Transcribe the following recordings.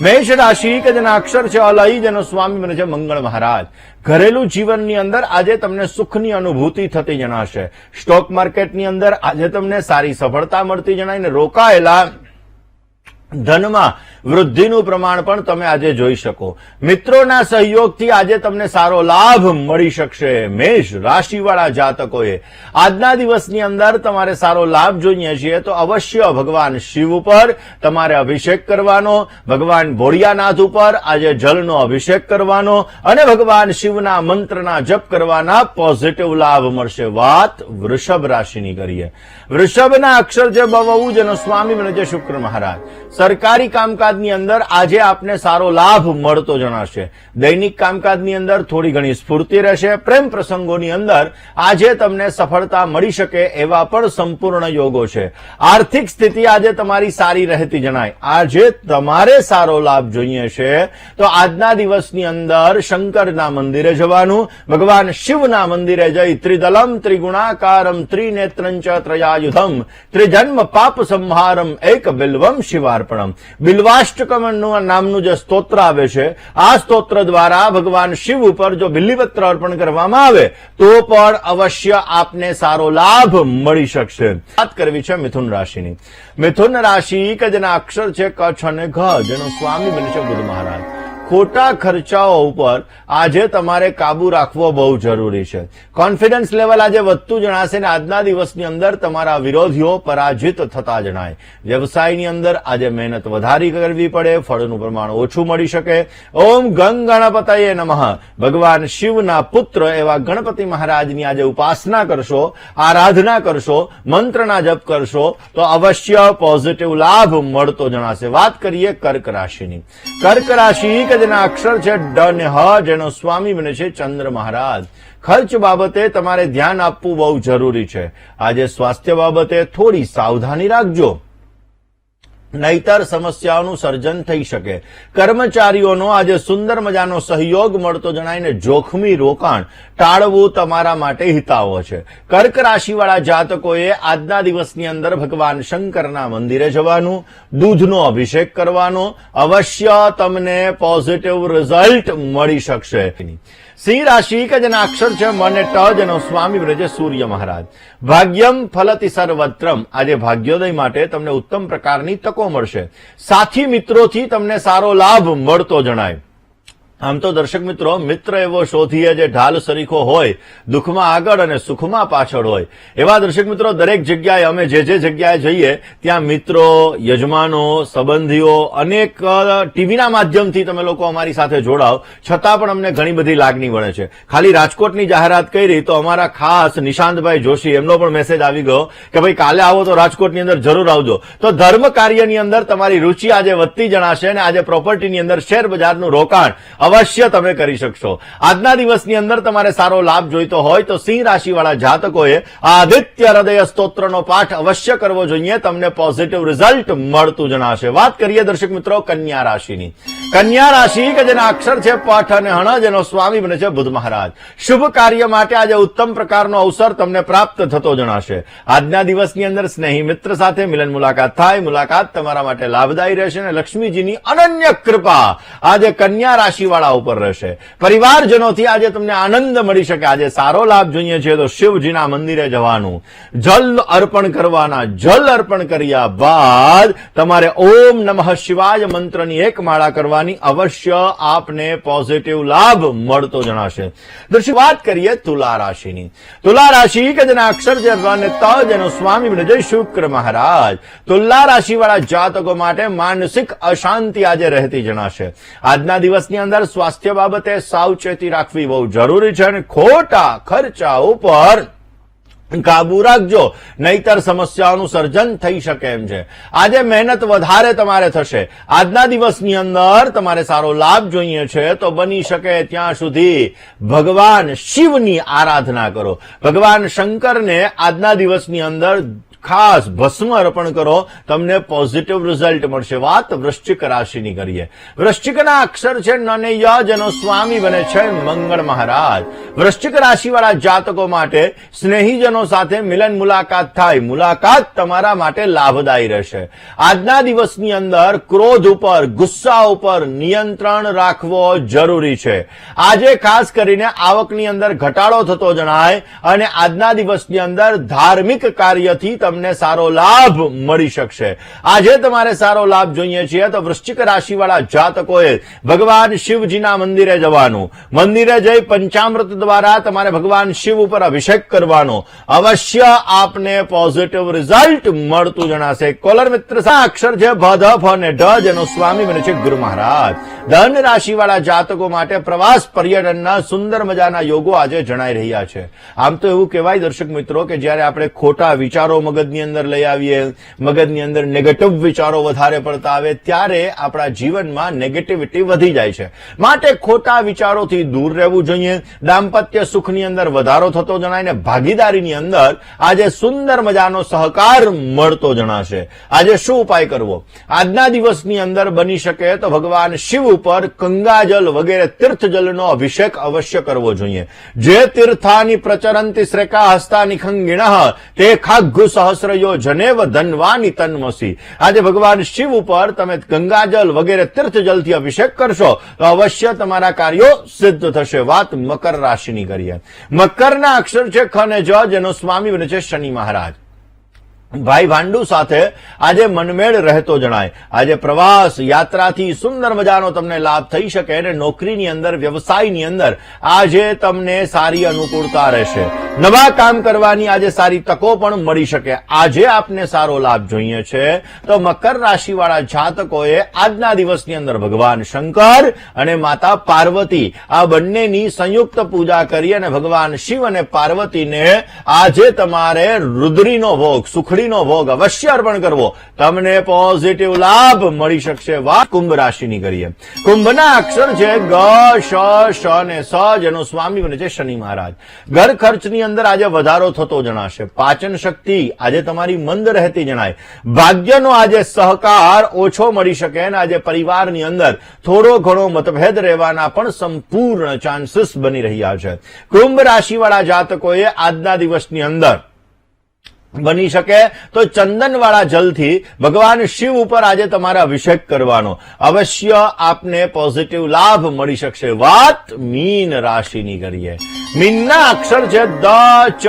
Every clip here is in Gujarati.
મેષ રાશિ કે જેના અક્ષર છે અલય જેનો સ્વામી બને છે મંગળ મહારાજ. ઘરેલું જીવનની અંદર આજે તમને સુખની અનુભૂતિ થતી જણાશે. સ્ટોક માર્કેટની અંદર આજે તમને સારી સફળતા મળતી જણાય ને રોકાયેલા ધનમાં વૃદ્ધિનું પ્રમાણ પણ તમે આજે જોઈ શકો. મિત્રોના સહયોગથી આજે તમને સારો લાભ મળી શકશે. મેષ રાશિવાળા જાતકોએ આજના દિવસની અંદર તમારે સારો લાભ જોઈએ છીએ તો અવશ્ય ભગવાન શિવ ઉપર તમારે અભિષેક કરવાનો, ભગવાન ભોળિયાનાથ ઉપર આજે જલનો અભિષેક કરવાનો અને ભગવાન શિવના મંત્રના જપ કરવાના પોઝિટિવ લાભ મળશે. વાત વૃષભ રાશિની કરીએ. વૃષભના અક્ષર જે બવવું જેનો સ્વામી બને છે શુક્ર મહારાજ. સરકારી કામકાજની અંદર આજે આપને સારો લાભ મળતો જણાશે. દૈનિક કામકાજની અંદર થોડી ઘણી સ્ફૂર્તિ રહેશે. પ્રેમ પ્રસંગોની અંદર આજે તમને સફળતા મળી શકે એવા પણ સંપૂર્ણ યોગો છે. આર્થિક સ્થિતિ આજે તમારી સારી રહેતી જણાય. આજે તમારે સારો લાભ જોઈએ છે. તો આજના દિવસની અંદર શંકરના મંદિરે જવાનું, ભગવાન શિવના મંદિરે જઈ ત્રિદલમ ત્રિગુણાકારમ ત્રિનેત્રંચ ત્રયાયુધમ, ત્રિજન્મ પાપ સંહારમ એક બિલ્વમ શિવાર્પણમ બિલ્વાષ્ટકમનું નામનું જે સ્તોત્ર આવે છે, આ સ્તોત્ર દ્વારા ભગવાન શિવ ઉપર જો બિલ્લીપત્ર અર્પણ કરવામાં આવે, તો પણ અવશ્ય આપને સારો લાભ મળી શકશે. વાત કરવી છે મિથુન રાશિની. મિથુન રાશિ કે જેના અક્ષર છે કચ્છ અને ઘ. જેનો સ્વામી બને છે બુદ્ધ મહારાજ. ખોટા ખર્ચાઓ ઉપર આજે તમારે કાબુ રાખવો બહુ જરૂરી છે. કોન્ફિડન્સ લેવલ આજે વધતું જણાશે ને આજના દિવસની અંદર તમારા વિરોધીઓ પરાજિત થતા જણાય. વ્યવસાયની અંદર આજે મહેનત વધારી કરવી પડે, ફળનું પ્રમાણ ઓછું મળી શકે. ઓમ ગંગ ગણપતયે નમઃ. ભગવાન શિવના પુત્ર એવા ગણપતિ મહારાજની આજે ઉપાસના કરશો, આરાધના કરશો, મંત્રના જપ કરશો, તો અવશ્ય પોઝિટિવ લાભ મળતો જણાશે. વાત કરીએ કર્ક રાશિની. કર્ક રાશિ જેના અક્ષર છે ડ ને હ જેનો સ્વામી બને છે ચંદ્ર મહારાજ. ખર્ચ બાબતે તમારે ધ્યાન આપવું બહુ જરૂરી છે. આજે સ્વાસ્થ્ય બાબતે થોડી સાવધાની રાખજો. નહીતર સમસ્યાઓનું સર્જન થઈ શકે. કર્મચારીઓનો આજે સુંદર મજાનો સહયોગ મળતો જણાઈને જોખમી રોકાણ ટાળવું તમારા માટે હિતાવહ છે. કર્ક રાશિવાળા જાતકોએ આજના દિવસની અંદર ભગવાન શંકરના મંદિરે જવાનું, દૂધનો અભિષેક કરવાનો, અવશ્ય તમને પોઝિટિવ રિઝલ્ટ મળી શકશે. સિંહ રાશિ કે જેના અક્ષર છે મને ટ જેનો સ્વામી વ્રજે સૂર્ય મહારાજ. ભાગ્યમ ફલતી સર્વત્રમ. આજે ભાગ્યોદય માટે તમને ઉત્તમ પ્રકારની તકો મળશે. સાથી મિત્રોથી તમને સારો લાભ મળતો જણાય. આમ તો દર્શક મિત્રો, મિત્ર એવો શોધીએ જે ઢાલ સરીખો હોય, દુઃખમાં આગળ અને સુખમાં પાછળ હોય. એવા દર્શક મિત્રો, દરેક જગ્યાએ અમે જે જે જગ્યાએ જઈએ, ત્યાં મિત્રો, યજમાનો, સંબંધીઓ, અનેક ટીવીના માધ્યમથી તમે લોકો અમારી સાથે જોડાવ, છતાં પણ અમને ઘણી બધી લાગણી મળે છે. ખાલી રાજકોટની જાહેરાત કરી તો અમારા ખાસ નિશાંતભાઈ જોશી, એમનો પણ મેસેજ આવી ગયો કે ભાઈ કાલે આવો તો રાજકોટની અંદર જરૂર આવજો. તો ધર્મ કાર્યની અંદર તમારી રુચિ આજે વધતી જણાશે અને આજે પ્રોપર્ટીની અંદર શેર બજારનું રોકાણ અવશ્ય તમે કરી શકશો. આજના દિવસની અંદર તમારે સારો લાભ જોઈતો હોય તો સિંહ રાશિવાળા જાતકોએ આદિત્ય હૃદય સ્તોત્રનો પાઠ અવશ્ય કરવો જોઈએ. તમને પોઝિટિવ રિઝલ્ટ મળતું જણાશે. વાત કરીએ દર્શક મિત્રો કન્યા રાશિની. કન્યા રાશિ કે જેના અક્ષર છે પાઠ અને હણ, જેનો સ્વામી બને છે બુદ્ધ મહારાજ. શુભ કાર્ય માટે આજે ઉત્તમ પ્રકારનો અવસર તમને પ્રાપ્ત થતો જણાશે. આજના દિવસની અંદર સ્નેહી મિત્ર સાથે મિલન મુલાકાત થાય. મુલાકાત તમારા માટે લાભદાયી રહેશે અને લક્ષ્મીજીની અનન્ય કૃપા આજે કન્યા રાશિવાળા ઉપર રહેશે. પરિવારજનોથી આજે તમને આનંદ મળી શકે. આજે સારો લાભ જોઈએ છે તો શિવજીના મંદિરે જવાનું. જલ અર્પણ કરવાના, જલ અર્પણ કર્યા બાદ તમારે ઓમ નમઃ શિવાય મંત્રની એક માળા કરવાની અવશ્ય આપને પોઝિટિવ લાભ મળતો જણાશે. દર્શક વાત કરીએ તુલા રાશિની. તુલા રાશિ કે જેના અક્ષર જે અને સ્વામી બને શુક્ર મહારાજ. તુલા રાશિવાળા જાતકો માટે માનસિક અશાંતિ આજે રહેતી જણાશે. આજના દિવસની અંદર સ્વાસ્થ્ય બાબતે સાવચેતી રાખવી બહુ જરૂરી છે અને ખોટા ખર્ચા ઉપર કાબુ રાખજો, નહીતર સમસ્યાઓનું સર્જન થઈ શકે એમ છે. આજે મહેનત વધારે તમારે થશે. આજના દિવસની અંદર તમારે સારો લાભ જોઈએ છે તો બની શકે ત્યાં સુધી ભગવાન શિવની આરાધના કરો. ભગવાન શંકરને આજના દિવસની અંદર ખાસ ભસ્મ અર્પણ કરો, તમને પોઝિટિવ રિઝલ્ટ મળશે. વાત વૃશ્ચિક રાશિની કરીએ. વૃશ્ચિકના અક્ષર છે ન જેનો સ્વામી બને છે મંગળ મહારાજ. વૃશ્ચિક રાશિવાળા જાતકો માટે સ્નેહીજનો સાથે મિલન મુલાકાત થાય. મુલાકાત તમારા માટે લાભદાયી રહેશે. આજના દિવસની અંદર ક્રોધ ઉપર, ગુસ્સા ઉપર નિયંત્રણ રાખવો જરૂરી છે. આજે ખાસ કરીને આવકની અંદર ઘટાડો થતો જણાય અને આજના દિવસની અંદર ધાર્મિક કાર્યથી તમને સારો લાભ મળી શકશે. આજે તમારે સારો લાભ જોઈએ છીએ તો વૃશ્ચિક રાશિવાળા જાતકોએ ભગવાન શિવજીના મંદિરે જવાનું. મંદિરે જઈ પંચામૃત દ્વારા તમારે ભગવાન શિવ ઉપર અભિષેક કરવાનો. અવશ્ય આપને પોઝિટિવ રિઝલ્ટ મળતું જણાશે. કોલર મિત્ર અક્ષર છે ભ ફ અને ઢ જેનો સ્વામી બને છે ગુરુ મહારાજ. ધન રાશિવાળા જાતકો માટે પ્રવાસ પર્યટનના સુંદર મજાના યોગો આજે જણાઈ રહ્યા છે. આમ તો એવું કહેવાય દર્શક મિત્રો કે જ્યારે આપણે ખોટા વિચારો મગજની અંદર લઈ આવીએ, મગજની અંદર નેગેટિવ વિચારો વધારે પડતા આવે, ત્યારે આપણા જીવનમાં નેગેટિવિટી વધી જાય છે. માટે ખોટા વિચારોથી દૂર રહેવું જોઈએ. દાંપત્ય સુખની અંદર વધારો થતો જણાય ને ભાગીદારીની અંદર આજે સુંદર મજાનો સહકાર મળતો જણાશે. આજે શું ઉપાય કરવો? આજના દિવસની અંદર બની શકે તો ભગવાન શિવ ઉપર ગંગાજલ વગેરે તીર્થજલનો અભિષેક અવશ્ય કરવો જોઈએ. જે તીર્થાની પ્રચરંતી શ્રેકા હસ્તા નિખંગિણ, તે ખાઘ્ગુ સહસ્રયો જનેવ ધનવાની તન્મસી આજે ભગવાન શિવ ઉપર તમે ગંગાજલ વગેરે તીર્થજલથી અભિષેક કરશો, તો અવશ્ય તમારા કાર્યો સિદ્ધ થશે. વાત મકર રાશિની કરીએ. મકરના અક્ષર છે ખ અને જ, જેનો સ્વામી બને છે શનિ મહારાજ. ભાઈ ભાંડુ સાથે આજે મનમેળ રહેતો જણાય. આજે પ્રવાસ, યાત્રાથી સુંદર મજાનો તમને લાભ થઈ શકે અને નોકરીની અંદર, વ્યવસાયની અંદર આજે તમને સારી અનુકૂળતા રહેશે. નવા કામ કરવાની આજે સારી તકો પણ મળી શકે. આજે આપને સારો લાભ જોઈએ છે. તો મકર રાશિવાળા જાતકોએ આજના દિવસની અંદર ભગવાન શંકર અને માતા પાર્વતી આ બંનેની સંયુક્ત પૂજા કરી અને ભગવાન શિવ અને પાર્વતીને આજે તમારે રુદ્રીનો ભોગ, સુખડીનો ભોગ અવશ્ય અર્પણ કરવો. તમને પોઝિટિવ લાભ મળી શકશે. વાત કુંભ રાશિની કરીએ. કુંભના અક્ષર છે ગ, શ શ અને સ, જેનો સ્વામી બને છે શનિ મહારાજ. ઘર ખર્ચની અંદર આજે વધારો થતો જણાશે. પાચન શક્તિ આજે તમારી મંદ રહેતી જણાય. ભાગ્યનો આજે સહકાર ઓછો મળી શકે અને આજે પરિવારની અંદર થોડો ઘણો મતભેદ રહેવાના પણ સંપૂર્ણ ચાન્સીસ બની રહ્યા છે. કુંભ રાશિવાળા જાતકોએ આજના દિવસની અંદર બની શકે તો ચંદનવાળા જલથી ભગવાન શિવ ઉપર આજે તમારે અભિષેક કરવાનો. અવશ્ય આપને પોઝિટિવ લાભ મળી શકશે. વાત મીન રાશિની કરીએ. મીનના અક્ષર છે દ ચ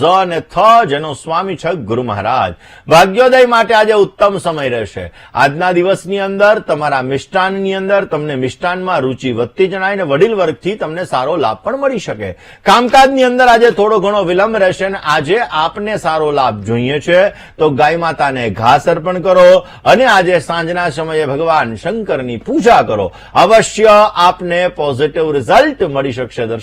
ઝ ને થ જેનો સ્વામી છે ગુરુ મહારાજ. ભાગ્યોદય માટે આજે ઉત્તમ સમય રહેશે. આજના દિવસની અંદર, તમારા મિષ્ટાનની અંદર, તમને મિષ્ટાનમાં રુચિ વધતી જણાય ને વડીલ વર્ગથી તમને સારો લાભ પણ મળી શકે. કામકાજની અંદર આજે થોડો ઘણો વિલંબ રહેશે ને આજે આપને સારો લાભ જોઈએ છે. તો ગાય માતાને ઘાસ અર્પણ કરો અને આજે સાંજના સમયે ભગવાન શંકરની પૂજા કરો. અવશ્ય આપને પોઝિટિવ રિઝલ્ટ મળી શકશે દર્શક.